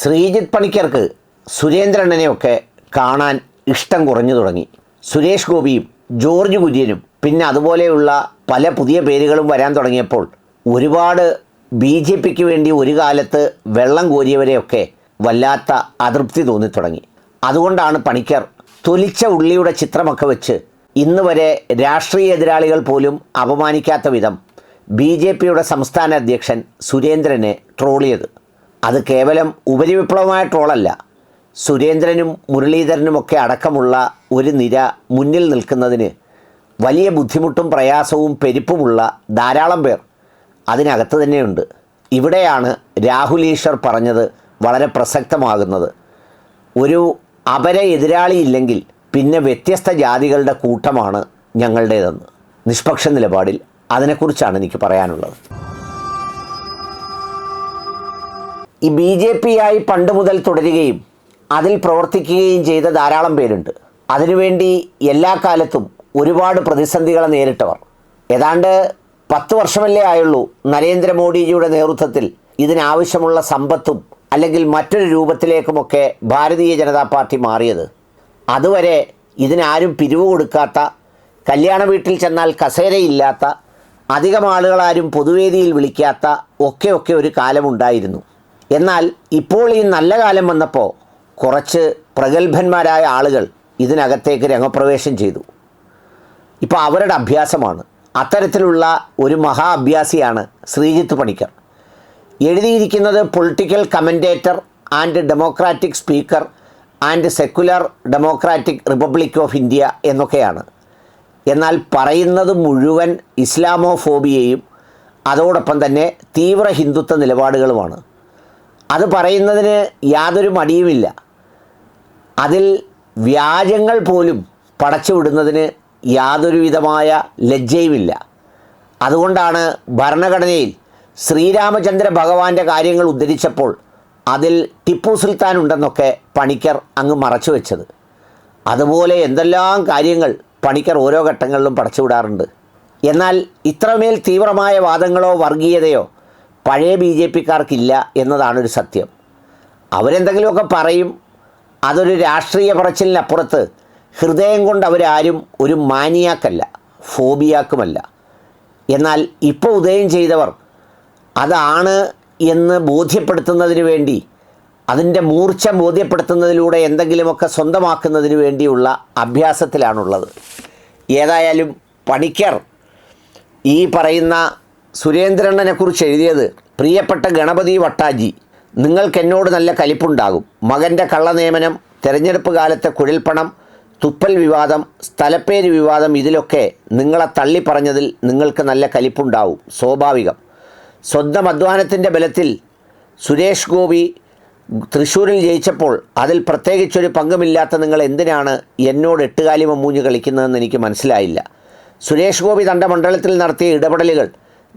ശ്രീജിത്ത് പണിക്കർക്ക് സുരേന്ദ്രണ്ണനെയൊക്കെ കാണാൻ ഇഷ്ടം കുറഞ്ഞു തുടങ്ങി. സുരേഷ് ഗോപിയും ജോർജ് കുര്യനും പിന്നെ അതുപോലെയുള്ള പല പുതിയ പേരുകളും വരാൻ തുടങ്ങിയപ്പോൾ ഒരുപാട് ബി ജെ പിക്ക് വേണ്ടി ഒരു കാലത്ത് വെള്ളം കോരിയവരെയൊക്കെ വല്ലാത്ത അതൃപ്തി തോന്നിത്തുടങ്ങി. അതുകൊണ്ടാണ് പണിക്കർ തൊലിച്ച ഉള്ളിയുടെ ചിത്രമൊക്കെ വെച്ച് ഇന്ന് വരെ രാഷ്ട്രീയ എതിരാളികൾ പോലും അപമാനിക്കാത്ത വിധം ബി ജെ പിയുടെ സംസ്ഥാന അധ്യക്ഷൻ സുരേന്ദ്രനെ ട്രോളിയത് അത് കേവലം ഉപരിവിപ്ലവമായ ട്രോളല്ല സുരേന്ദ്രനും മുരളീധരനുമൊക്കെ അടക്കമുള്ള ഒരു നിര മുന്നിൽ നിൽക്കുന്നതിന് വലിയ ബുദ്ധിമുട്ടും പ്രയാസവും പെരുപ്പുമുള്ള ധാരാളം പേർ അതിനകത്ത് തന്നെയുണ്ട്. ഇവിടെയാണ് രാഹുൽ ഈശ്വർ പറഞ്ഞത് വളരെ പ്രസക്തമാകുന്നത്. ഒരു അപര എതിരാളിയില്ലെങ്കിൽ പിന്നെ വ്യത്യസ്ത ജാതികളുടെ കൂട്ടമാണ് ഞങ്ങളുടേതെന്ന്. നിഷ്പക്ഷ നിലപാടിൽ അതിനെക്കുറിച്ചാണ് എനിക്ക് പറയാനുള്ളത്. ഈ ബി ജെ പി ആയി പണ്ട് മുതൽ തുടരുകയും അതിൽ പ്രവർത്തിക്കുകയും ചെയ്ത ധാരാളം പേരുണ്ട്. അതിനുവേണ്ടി എല്ലാ കാലത്തും ഒരുപാട് പ്രതിസന്ധികളെ നേരിട്ടവർ. ഏതാണ്ട് പത്ത് വർഷമല്ലേ ആയുള്ളൂ നരേന്ദ്രമോദിജിയുടെ നേതൃത്വത്തിൽ ഇതിനാവശ്യമുള്ള സമ്പത്തും അല്ലെങ്കിൽ മറ്റൊരു രൂപത്തിലേക്കുമൊക്കെ ഭാരതീയ ജനതാ പാർട്ടി മാറിയത്. അതുവരെ ഇതിനാരും പിരിവ് കൊടുക്കാത്ത കല്യാണ വീട്ടിൽ ചെന്നാൽ കസേരയില്ലാത്ത അധികം ആളുകളാരും പൊതുവേദിയിൽ വിളിക്കാത്ത ഒക്കെയൊക്കെ ഒക്കെ ഒരു കാലമുണ്ടായിരുന്നു. എന്നാൽ ഇപ്പോൾ ഈ നല്ല കാലം വന്നപ്പോൾ കുറച്ച് പ്രഗത്ഭന്മാരായ ആളുകൾ ഇതിനകത്തേക്ക് രംഗപ്രവേശം ചെയ്തു. ഇപ്പോൾ അവരുടെ അഭ്യാസമാണ്. അത്തരത്തിലുള്ള ഒരു മഹാ അഭ്യാസിയാണ് ശ്രീജിത്ത് പണിക്കർ. എഴുതിയിരിക്കുന്നത് political commentator and democratic speaker and secular democratic republic of India എന്നൊക്കെയാണ്. എന്നാൽ പറയുന്നത് മുഴുവൻ ഇസ്ലാമോഫോബിയയും അതോടൊപ്പം തന്നെ തീവ്ര ഹിന്ദുത്വ നിലപാടുകളുമാണ്. അത് പറയുന്നതിന് യാതൊരു മടിയുമില്ല. അതിൽ വ്യാജങ്ങൾ പോലും പടച്ചുവിടുന്നതിന് യാതൊരു വിധമായ ലജ്ജയുമില്ല. അതുകൊണ്ടാണ് ഭരണഘടനയിൽ ശ്രീരാമചന്ദ്ര ഭഗവാന്റെ കാര്യങ്ങൾ ഉദ്ധരിച്ചപ്പോൾ അതിൽ ടിപ്പു സുൽത്താൻ ഉണ്ടെന്നൊക്കെ പണിക്കർ അങ്ങ് മറച്ചു വെച്ചത്. അതുപോലെ എന്തെല്ലാം കാര്യങ്ങൾ പണിക്കർ ഓരോ ഘട്ടങ്ങളിലും പടച്ചുവിടാറുണ്ട് എന്നാൽ ഇത്രമേൽ തീവ്രമായ വാദങ്ങളോ വർഗീയതയോ പഴയ ബി ജെ പിക്കാർക്കില്ല എന്നതാണൊരു സത്യം. അവരെന്തെങ്കിലുമൊക്കെ പറയും അതൊരു രാഷ്ട്രീയ പറച്ചിലിനപ്പുറത്ത് ഹൃദയം കൊണ്ട് അവരാരും ഒരു മാനിയാക്കല്ല ഫോബിയാക്കുമല്ല. എന്നാൽ ഇപ്പോൾ ഉദയം ചെയ്തവർ അതാണ് എന്ന് ബോധ്യപ്പെടുത്തുന്നതിന് വേണ്ടി അതിന്റെ മൂർച്ച ബോധ്യപ്പെടുത്തുന്നതിലൂടെ എന്തെങ്കിലുമൊക്കെ സ്വന്തമാക്കുന്നതിന് വേണ്ടിയുള്ള അഭ്യാസത്തിലാണുള്ളത്. ഏതായാലും പണിക്കർ ഈ പറയുന്ന സുരേന്ദ്രണ്ണനെക്കുറിച്ച് എഴുതിയത് പ്രിയപ്പെട്ട ഗണപതി വട്ടാജി നിങ്ങൾക്ക് എന്നോട് നല്ല കലിപ്പുണ്ടാകും. മകന്റെ കള്ളനിയമനം തെരഞ്ഞെടുപ്പ് കാലത്തെ കുഴൽപ്പണം തുപ്പൽ വിവാദം സ്ഥലപ്പേര് വിവാദം ഇതിലൊക്കെ നിങ്ങളെ തള്ളി പറഞ്ഞതിൽ നിങ്ങൾക്ക് നല്ല കലിപ്പുണ്ടാവും. സ്വാഭാവികം. സ്വന്തം അധ്വാനത്തിന്റെ ബലത്തിൽ സുരേഷ് ഗോപി തൃശ്ശൂരിൽ ജയിച്ചപ്പോൾ അതിൽ പ്രത്യേകിച്ചൊരു പങ്കുമില്ലാത്ത നിങ്ങൾ എന്തിനാണ് എന്നോട് എട്ടുകാലി മമ്മൂഞ്ഞ് കളിക്കുന്നതെന്ന് എനിക്ക് മനസ്സിലായില്ല. സുരേഷ് ഗോപി തന്റെ മണ്ഡലത്തിൽ നടത്തിയ ഇടപെടലുകൾ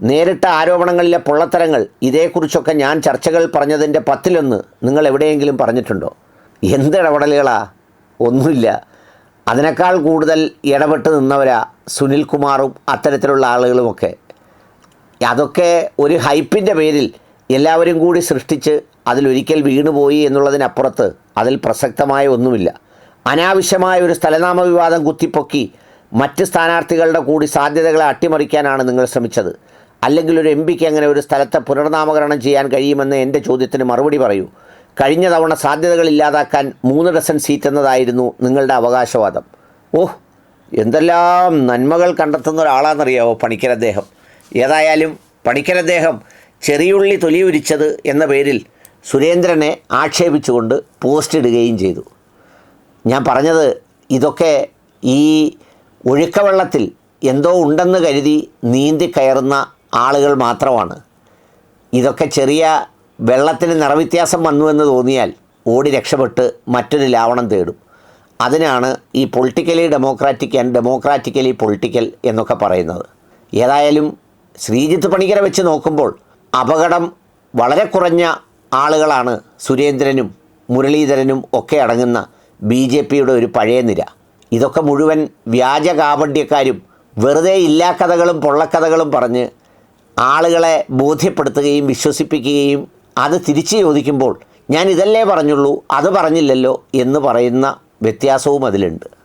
നേരിട്ട ആരോപണങ്ങളിലെ പൊള്ളത്തരങ്ങൾ ഇതേക്കുറിച്ചൊക്കെ ഞാൻ ചർച്ചകൾ പറഞ്ഞതിന്റെ പത്തിലൊന്ന് നിങ്ങൾ എവിടെയെങ്കിലും പറഞ്ഞിട്ടുണ്ടോ? എന്ത് ഇടപെടലുകളാ? ഒന്നുമില്ല. അതിനേക്കാൾ കൂടുതൽ ഇടപെട്ട് നിന്നവരാ സുനിൽകുമാറും അത്തരത്തിലുള്ള ആളുകളുമൊക്കെ. അതൊക്കെ ഒരു ഹൈപ്പിന്റെ പേരിൽ എല്ലാവരും കൂടി സൃഷ്ടിച്ച് അതിലൊരിക്കൽ വീണുപോയി എന്നുള്ളതിനപ്പുറത്ത് അതിൽ പ്രസക്തമായ ഒന്നുമില്ല. അനാവശ്യമായ ഒരു സ്ഥലനാമ വിവാദം കുത്തിപ്പൊക്കി മറ്റ് സ്ഥാനാർത്ഥികളുടെ കൂടി സാധ്യതകളെ അട്ടിമറിക്കാനാണ് നിങ്ങൾ ശ്രമിച്ചത്. അല്ലെങ്കിൽ ഒരു എം പിക്ക് അങ്ങനെ ഒരു സ്ഥലത്തെ പുനർനാമകരണം ചെയ്യാൻ കഴിയുമെന്ന് എന്റെ ചോദ്യത്തിന് മറുപടി പറയൂ. കഴിഞ്ഞ തവണ സാധ്യതകൾ ഇല്ലാതാക്കാൻ മൂന്ന് ഡസൻ സീറ്റ് എന്നതായിരുന്നു നിങ്ങളുടെ അവകാശവാദം. ഓഹ് എന്തെല്ലാം നന്മകൾ കണ്ടെത്തുന്ന ഒരാളാണെന്നറിയാവോ പണിക്കൽ അദ്ദേഹം? ഏതായാലും പണിക്കൽ അദ്ദേഹം ചെറിയുള്ളി തൊലിയുരിച്ചത് എന്ന പേരിൽ സുരേന്ദ്രനെ ആക്ഷേപിച്ചുകൊണ്ട് പോസ്റ്റ് ഇടുകയും ചെയ്തു. ഞാൻ പറഞ്ഞത് ഇതൊക്കെ ഈ ഒഴുക്കവെള്ളത്തിൽ എന്തോ ഉണ്ടെന്ന് കരുതി നീന്തി കയറുന്ന ആളുകൾ മാത്രമാണ്. ഇതൊക്കെ ചെറിയ വെള്ളത്തിന് നിറവ്യത്യാസം വന്നു എന്ന് തോന്നിയാൽ ഓടി രക്ഷപ്പെട്ട് മറ്റൊരു ലാവണം തേടും. അതിനാണ് ഈ politically democratic and democratically political എന്നൊക്കെ പറയുന്നത്. ഏതായാലും ശ്രീജിത്ത് പണിക്കരെ വെച്ച് നോക്കുമ്പോൾ അപകടം വളരെ കുറഞ്ഞ ആളുകളാണ് സുരേന്ദ്രനും മുരളീധരനും ഒക്കെ അടങ്ങുന്ന ബി ജെ പിയുടെ ഒരു പഴയ നിര. ഇതൊക്കെ മുഴുവൻ വ്യാജ കാപഡ്യക്കാരും വെറുതെ ഇല്ലാക്കഥകളും പൊള്ളക്കഥകളും പറഞ്ഞ് ആളുകളെ ബോധ്യപ്പെടുത്തുകയും വിശ്വസിപ്പിക്കുകയും അത് തിരിച്ചു ചോദിക്കുമ്പോൾ ഞാൻ ഇതല്ലേ പറഞ്ഞുള്ളൂ അത് പറഞ്ഞില്ലല്ലോ എന്ന് പറയുന്ന വ്യത്യാസവും അതിലുണ്ട്.